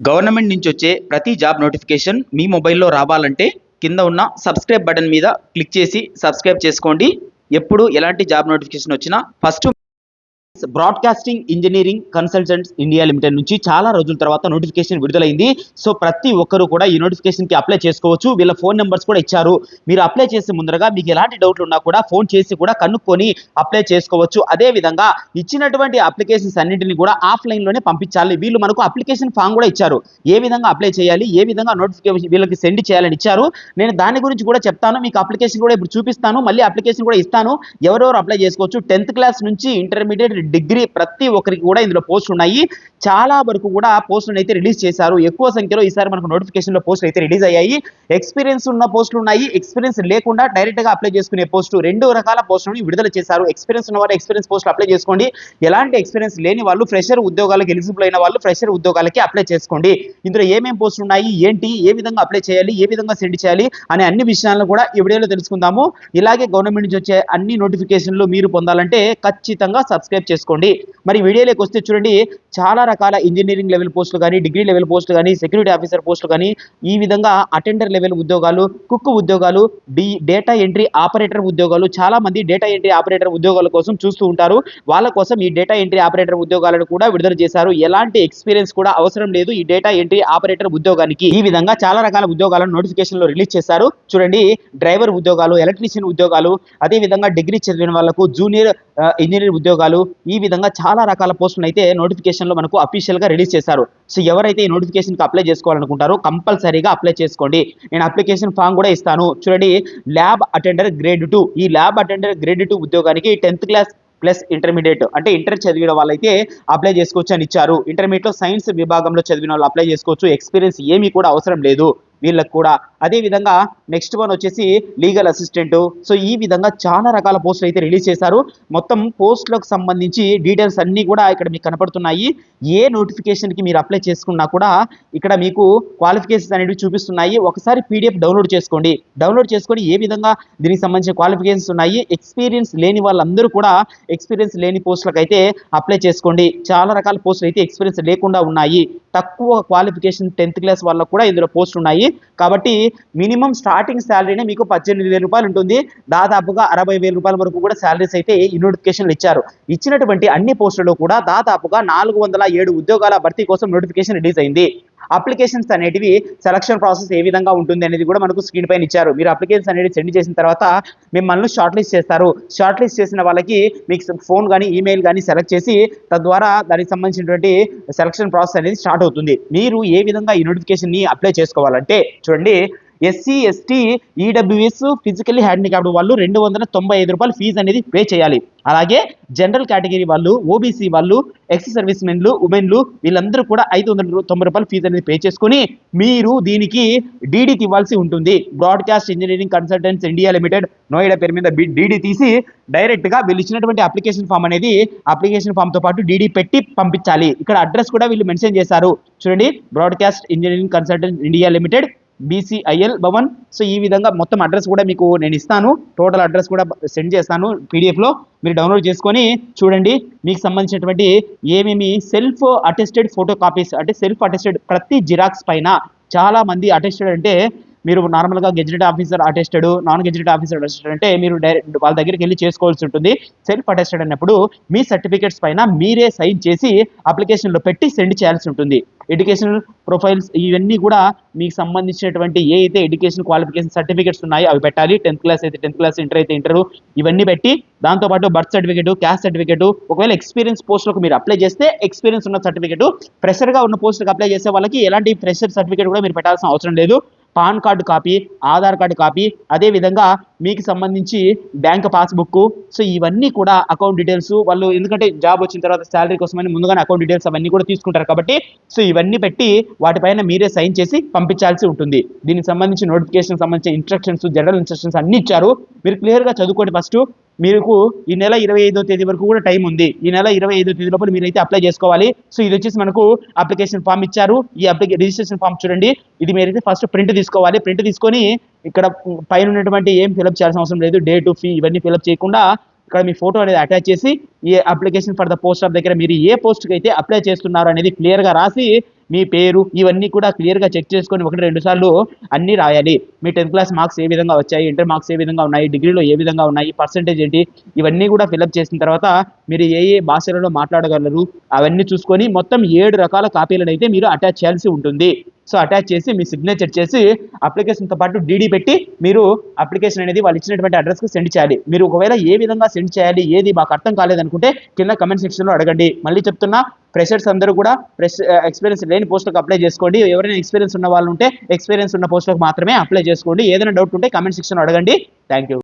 Government నుంచి వచ్చే ప్రతి జాబ్ నోటిఫికేషన్ మీ మొబైల్లో రావాలంటే కింద ఉన్న సబ్స్క్రైబ్ బటన్ మీద క్లిక్ చేసి సబ్స్క్రైబ్ చేసుకోండి. ఎప్పుడు ఎలాంటి జాబ్ నోటిఫికేషన్ వచ్చినా first broadcasting engineering consultants India limited నుంచి చాలా రోజుల తర్వాత నోటిఫికేషన్ విడుదలైంది. సో ప్రతి ఒక్కరు కూడా ఈ నోటిఫికేషన్కి అప్లై చేసుకోవచ్చు. వీళ్ళ ఫోన్ నెంబర్స్ కూడా ఇచ్చారు. మీరు అప్లై చేసే ముందరగా మీకు ఎలాంటి డౌట్లు ఉన్నా కూడా ఫోన్ చేసి కూడా కనుక్కొని అప్లై చేసుకోవచ్చు. అదే విధంగా ఇచ్చినటువంటి అప్లికేషన్స్ అన్నింటినీ కూడా ఆఫ్లైన్లోనే పంపించాలి. వీళ్ళు మనకు అప్లికేషన్ ఫామ్ కూడా ఇచ్చారు. ఏ విధంగా అప్లై చేయాలి? ఏ విధంగా నోటిఫికేషన్ వీళ్ళకి సెండ్ చేయాలని ఇచ్చారు? నేను దాని గురించి కూడా చెప్తాను. మీకు అప్లికేషన్ కూడా ఇప్పుడు చూపిస్తాను. మళ్ళీ అప్లికేషన్ కూడా ఇస్తాను. ఎవరెవరు అప్లై చేసుకోవచ్చు? టెన్త్ క్లాస్ నుంచి ఇంటర్మీడియట్ డిగ్రీ ప్రతి ఒక్కరికి కూడా ఇందులో పోస్టులు ఉన్నాయి. చాలా వరకు కూడా పోస్టులను అయితే రిలీజ్ చేశారు. ఎక్కువ సంఖ్యలో ఈసారి మనకు నోటిఫికేషన్లో పోస్టులు అయితే రిలీజ్ అయ్యాయి. ఎక్స్పీరియన్స్ ఉన్న పోస్టులు ఉన్నాయి. ఎక్స్పీరియన్స్ లేకుండా డైరెక్ట్గా అప్లై చేసుకునే పోస్టు రెండు రకాల పోస్టులను విడుదల చేశారు. ఎక్స్పీరియన్స్ ఉన్న వారు ఎక్స్పీరియన్స్ పోస్టులు అప్లై చేసుకోండి. ఎలాంటి ఎక్స్పీరియన్స్ లేని వాళ్ళు ఫ్రెషర్ ఉద్యోగాలకు ఎలిజిబుల్ అయిన వాళ్ళు ఫ్రెషర్ ఉద్యోగాలకి అప్లై చేసుకోండి. ఇందులో ఏమేమి పోస్టులు ఉన్నాయి? ఏంటి? ఏ విధంగా అప్లై చేయాలి? ఏ విధంగా సెండ్ చేయాలి? అనే అన్ని విషయాలను కూడా ఈ వీడియోలో తెలుసుకుందాము. ఇలాగే గవర్నమెంట్ నుంచి వచ్చే అన్ని నోటిఫికేషన్లు మీరు పొందాలంటే ఖచ్చితంగా సబ్స్క్రైబ్ చేసుకోండి మరి వీడియోలోకి వస్తే చూడండి చాలా రకాల ఇంజనీరింగ్ లెవెల్ పోస్టులు కానీ డిగ్రీ లెవెల్ పోస్టులు కానీ సెక్యూరిటీ ఆఫీసర్ పోస్టులు కానీ ఈ విధంగా అటెండర్ లెవెల్ ఉద్యోగాలు కుక్ ఉద్యోగాలు డి డేటా ఎంట్రీ ఆపరేటర్ ఉద్యోగాలు చాలా మంది డేటా ఎంట్రీ ఆపరేటర్ ఉద్యోగాల కోసం చూస్తూ ఉంటారు. వాళ్ళ కోసం ఈ డేటా ఎంట్రీ ఆపరేటర్ ఉద్యోగాలను కూడా విడుదల చేశారు. ఎలాంటి ఎక్స్పీరియన్స్ కూడా అవసరం లేదు ఈ డేటా ఎంట్రీ ఆపరేటర్ ఉద్యోగానికి. ఈ విధంగా చాలా రకాల ఉద్యోగాలను నోటిఫికేషన్లో రిలీజ్ చేశారు. చూడండి డ్రైవర్ ఉద్యోగాలు ఎలక్ట్రీషియన్ ఉద్యోగాలు అదే విధంగా డిగ్రీ చదివిన వాళ్ళకు జూనియర్ ఇంజనీర్ uh, ఉద్యోగాలు ఈ విధంగా చాలా రకాల పోస్టులు అయితే నోటిఫికేషన్ నోటిఫికేషన్లో మనకు అఫీషియల్గా రిలీజ్ చేశారు. సో ఎవరైతే ఈ నోటిఫికేషన్కి అప్లై చేసుకోవాలనుకుంటారో కంపల్సరీగా అప్లై చేసుకోండి. నేను అప్లికేషన్ ఫామ్ కూడా ఇస్తాను. చూడండి ల్యాబ్ అటెండర్ గ్రేడ్ టూ ఈ ల్యాబ్ అటెండర్ గ్రేడ్ టూ ఉద్యోగానికి టెన్త్ క్లాస్ ప్లస్ ఇంటర్మీడియట్ అంటే ఇంటర్ చదివిన వాళ్ళైతే అప్లై చేసుకోవచ్చు అని ఇచ్చారు. ఇంటర్మీడియట్లో సైన్స్ విభాగంలో చదివిన వాళ్ళు అప్లై చేసుకోవచ్చు. ఎక్స్పీరియన్స్ ఏమీ కూడా అవసరం లేదు. వీళ్ళకి కూడా. అదే విధంగా నెక్స్ట్ వన్ వచ్చేసి లీగల్ అసిస్టెంట్ సో ఈ విధంగా చాలా రకాల పోస్టులు అయితే రిలీజ్ చేశారు. మొత్తం పోస్టులకు సంబంధించి డీటెయిల్స్ అన్నీ కూడా ఇక్కడ మీకు కనపడుతున్నాయి. ఏ నోటిఫికేషన్కి మీరు అప్లై చేసుకున్నా కూడా ఇక్కడ మీకు క్వాలిఫికేషన్స్ అనేవి చూపిస్తున్నాయి. ఒకసారి పీడిఎఫ్ డౌన్లోడ్ చేసుకోండి. డౌన్లోడ్ చేసుకొని ఏ విధంగా దీనికి సంబంధించిన క్వాలిఫికేషన్స్ ఉన్నాయి ఎక్స్పీరియన్స్ లేని వాళ్ళందరూ కూడా ఎక్స్పీరియన్స్ లేని పోస్టులకు అయితే అప్లై చేసుకోండి. చాలా రకాల పోస్టులు అయితే ఎక్స్పీరియన్స్ లేకుండా ఉన్నాయి. తక్కువ క్వాలిఫికేషన్ టెన్త్ క్లాస్ వాళ్ళకు కూడా ఇందులో పోస్టులు ఉన్నాయి. కాబట్టి మినిమం స్టార్టింగ్ శాలరీనే మీకు పద్దెనిమిది వేల రూపాయలు ఉంటుంది. దాదాపుగా అరవై వేల రూపాయల వరకు కూడా శాలరీస్ అయితే ఈ నోటిఫికేషన్లు ఇచ్చారు. ఇచ్చినటువంటి అన్ని పోస్టులలో కూడా దాదాపుగా నాలుగు వందల ఏడు ఉద్యోగాల భర్తీ కోసం నోటిఫికేషన్ రిలీజ్ అయింది. అప్లికేషన్స్ అనేటివి సెలక్షన్ ప్రాసెస్ ఏ విధంగా ఉంటుంది అనేది కూడా మనకు స్క్రీన్ పైన ఇచ్చారు. మీరు అప్లికేషన్స్ అనేది సెండ్ చేసిన తర్వాత మిమ్మల్ని షార్ట్ లిస్ట్ చేస్తారు. షార్ట్ లిస్ట్ చేసిన వాళ్ళకి మీకు ఫోన్ కానీ ఈమెయిల్ కానీ సెలెక్ట్ చేసి తద్వారా దానికి సంబంధించినటువంటి సెలక్షన్ ప్రాసెస్ అనేది స్టార్ట్ అవుతుంది. మీరు ఏ విధంగా ఈ నోటిఫికేషన్ని అప్లై చేసుకోవాలంటే చూడండి SC ST EWS physically handicapped వాళ్ళు రెండు వందల తొంభై ఐదు రూపాయలు ఫీజు అనేది పే చేయాలి. అలాగే జనరల్ కేటగిరీ వాళ్ళు ఓబీసీ వాళ్ళు ఎక్స్ సర్వీస్ మెన్లు ఉమెన్లు వీళ్ళందరూ కూడా ఐదు వందల తొంభై రూపాయలు ఫీజు అనేది పే చేసుకుని మీరు దీనికి డీడీకి ఇవ్వాల్సి ఉంటుంది. Broadcast engineering consultants India limited Noida పేరు మీద డీడీ తీసి డైరెక్ట్గా వీళ్ళు ఇచ్చినటువంటి అప్లికేషన్ ఫామ్ అనేది అప్లికేషన్ ఫామ్తో పాటు డీడీ పెట్టి పంపించాలి. ఇక్కడ అడ్రస్ కూడా వీళ్ళు మెన్షన్ చేశారు. చూడండి broadcast engineering consultant India limited BCIL Bhavan. So ఈ విధంగా మొత్తం అడ్రస్ కూడా మీకు నేను ఇస్తాను. టోటల్ అడ్రస్ కూడా సెండ్ చేస్తాను పీడిఎఫ్లో మీరు డౌన్లోడ్ చేసుకొని చూడండి. మీకు సంబంధించినటువంటి ఏమేమి సెల్ఫ్ అటెస్టెడ్ ఫోటో కాపీస్ అంటే సెల్ఫ్ అటెస్టెడ్ ప్రతి జిరాక్స్ పైన చాలా మంది అటెస్టెడ్ అంటే మీరు నార్మల్గా gazetted officer attested non gazetted officer attested అంటే మీరు డైరెక్ట్ వాళ్ళ దగ్గరికి వెళ్ళి చేసుకోవాల్సి ఉంటుంది. సెల్ఫ్ అటెస్టెడ్ అన్నప్పుడు మీ సర్టిఫికేట్స్ పైన మీరే సైన్ చేసి అప్లికేషన్లో పెట్టి సెండ్ చేయాల్సి ఉంటుంది. ఎడ్యుకేషనల్ ప్రొఫైల్స్ ఇవన్నీ కూడా మీకు సంబంధించినటువంటి ఏ అయితే ఎడ్యుకేషన్ క్వాలిఫికేషన్ సర్టిఫికేట్స్ ఉన్నాయో అవి పెట్టాలి. టెన్త్ క్లాస్ అయితే టెన్త్ క్లాస్ ఇంటర్ అయితే ఇంటర్ ఇవన్నీ పెట్టి దాంతోపాటు బర్త్ సర్టిఫికేట్ క్యాస్ట్ సర్టిఫికేట్ ఒకవేళ ఎక్స్పీరియన్స్ పోస్టులకు మీరు అప్లై చేస్తే ఎక్స్పీరియన్స్ ఉన్న సర్టిఫికేట్ ఫ్రెషర్గా ఉన్న పోస్టులకు అప్లై చేసే వాళ్ళకి ఎలాంటి ఫ్రెషర్ సర్టిఫికేట్ కూడా మీరు పెట్టాల్సిన అవసరం లేదు. Pan card copy Aadhaar card copy అదేవిధంగా మీకు సంబంధించి బ్యాంక్ పాస్బుక్ సో ఇవన్నీ కూడా అకౌంట్ డీటెయిల్స్ వాళ్ళు ఎందుకంటే జాబ్ వచ్చిన తర్వాత శాలరీ కోసమని ముందుగానే అకౌంట్ డీటెయిల్స్ అవన్నీ కూడా తీసుకుంటారు కాబట్టి సో ఇవన్నీ పెట్టి వాటిపైన మీరే సైన్ చేసి పంపించాల్సి ఉంటుంది. దీనికి సంబంధించి నోటిఫికేషన్ సంబంధించిన ఇన్స్ట్రక్షన్స్ జనరల్ ఇన్స్ట్రక్షన్స్ అన్ని ఇచ్చారు. మీరు క్లియర్గా చదువుకోండి ఫస్ట్. మీకు ఈ నెల ఇరవై ఐదో తేదీ వరకు కూడా టైం ఉంది. ఈ నెల ఇరవై ఐదో తేదీ లోపల మీరైతే అప్లై చేసుకోవాలి. సో ఇది వచ్చేసి మనకు అప్లికేషన్ ఫామ్ ఇచ్చారు. ఈ అప్లికే రిజిస్ట్రేషన్ ఫామ్ చూడండి. ఇది మీరైతే ఫస్ట్ ప్రింట్ తీసుకోవాలి. ప్రింట్ తీసుకొని ఇక్కడ పైన ఉన్నటువంటి ఏం ఫిలప్ చేయాల్సిన అవసరం లేదు. డేటు ఫీ ఇవన్నీ ఫిలప్ చేయకుండా ఇక్కడ మీ ఫోటో అనేది అటాచ్ చేసి ఈ application for the post of దగ్గర మీరు ఏ పోస్ట్కి అయితే అప్లై చేస్తున్నారు అనేది క్లియర్గా రాసి మీ పేరు ఇవన్నీ కూడా క్లియర్గా చెక్ చేసుకొని ఒకటి రెండు సార్లు అన్నీ రాయాలి. మీ టెన్త్ క్లాస్ మార్క్స్ ఏ విధంగా వచ్చాయి ఇంటర్ మార్క్స్ ఏ విధంగా ఉన్నాయి డిగ్రీలో ఏ విధంగా ఉన్నాయి పర్సంటేజ్ ఏంటి ఇవన్నీ కూడా ఫిలప్ చేసిన తర్వాత మీరు ఏ ఏ భాషలలో మాట్లాడగలరు అవన్నీ చూసుకొని మొత్తం ఏడు రకాల కాపీలను అయితే మీరు అటాచ్ చేయాల్సి ఉంటుంది. సో అటాచ్ చేసి మీ సిగ్నేచర్ చేసి అప్లికేషన్తో పాటు డీడీ పెట్టి మీరు అప్లికేషన్ అనేది వాళ్ళు ఇచ్చినటువంటి అడ్రస్కి సెండ్ చేయాలి. మీరు ఒకవేళ ఏ విధంగా సెండ్ చేయాలి ఏది మాకు అర్థం కాలేదనుకుంటే కింద కమెంట్ సెక్షన్లో అడగండి. మళ్ళీ చెప్తున్నా ఫ్రెషర్స్ అందరూ కూడా ఫ్రెష్ ఎక్స్పీరియన్స్ లేని పోస్టులకు అప్లై చేసుకోండి. ఎవరైనా ఎక్స్పీరియన్స్ ఉన్న వాళ్ళు ఉంటే ఎక్స్పీరియన్స్ ఉన్న పోస్టులకు మాత్రమే అప్లై చేసుకోండి. ఏదైనా డౌట్ ఉంటే కమెంట్ సెక్షన్లో అడగండి. Thank you